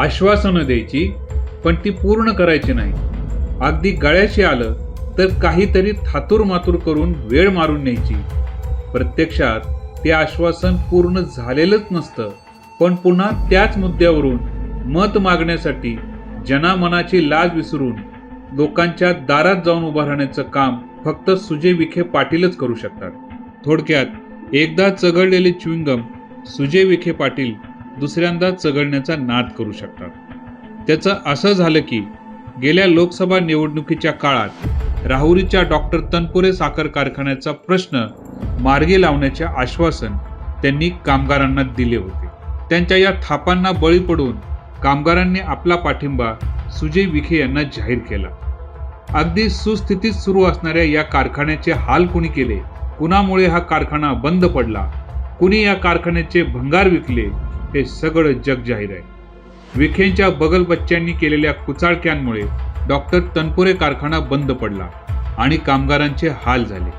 आश्वासनं द्यायची पण ती पूर्ण करायची नाही. अगदी गळ्याशी आलं तर काहीतरी थातूर मातूर करून वेळ मारून न्यायची. प्रत्यक्षात ते आश्वासन पूर्ण झालेलंच नसतं पण पुन्हा त्याच मुद्द्यावरून मत मागण्यासाठी जनामनाची लाज विसरून लोकांच्या दारात जाऊन उभं राहण्याचं काम फक्त सुजय विखे पाटीलच करू शकतात. थोडक्यात एकदा चघळलेले च्युंगम सुजय विखे पाटील दुसऱ्यांदा चघळण्याचा नाद करू शकतात. त्याचं असं झालं की गेल्या लोकसभा निवडणुकीच्या काळात राहुरीच्या डॉक्टर तनपुरे साखर कारखान्याचा प्रश्न मार्गी लावण्याचे आश्वासन त्यांनी कामगारांना दिले होते. त्यांच्या या थापांना बळी पडून कामगारांनी आपला पाठिंबा सुजय विखे यांना जाहीर केला. अगदी सुस्थितीत सुरू असणाऱ्या या कारखान्याचे हाल कुणी केले? कुणामुळे हा कारखाना बंद पडला? कुणी या कारखान्याचे भंगार विकले? हे सगळं जग जाहीर आहे. विखेंच्या बगल बच्च्यांनी केलेल्या कुचाळक्यांमुळे डॉक्टर तनपुरे कारखाना बंद पडला आणि कामगारांचे हाल झाले.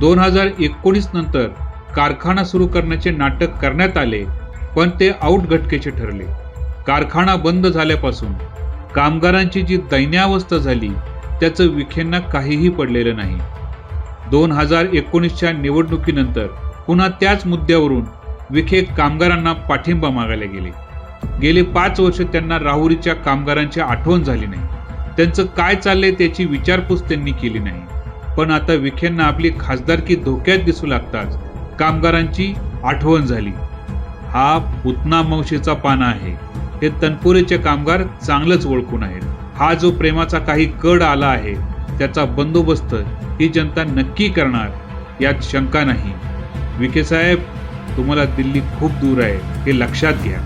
दोन हजार एकोणीस नंतर कारखाना सुरू करण्याचे नाटक करण्यात आले पण ते आऊट घटकेचे ठरले. कारखाना बंद झाल्यापासून कामगारांची जी दैन्यावस्था झाली त्याचं विखेंना काहीही पडलेलं नाही. दोन हजार एकोणीसच्या निवडणुकीनंतर पुन्हा त्याच मुद्द्यावरून विखे कामगारांना पाठिंबा मागायला गेले. गेले पाच वर्ष त्यांना राहुरीच्या कामगारांची आठवण झाली नाही. त्यांचं काय चाललंय त्याची विचारपूस त्यांनी केली नाही. पण आता विखेंना आपली खासदारकी धोक्यात दिसू लागताच कामगारांची आठवण झाली. हा पुतना मावशीचा पाना आहे. हे तनपुरेचे कामगार चांगलंच ओळखून आहेत. हा जो प्रेमाचा काही कड आला आहे त्याचा बंदोबस्त ही जनता नक्की करणार यात शंका नाही. विखे साहेब तुम्हाला दिल्ली खूप दूर आहे हे लक्षात घ्या.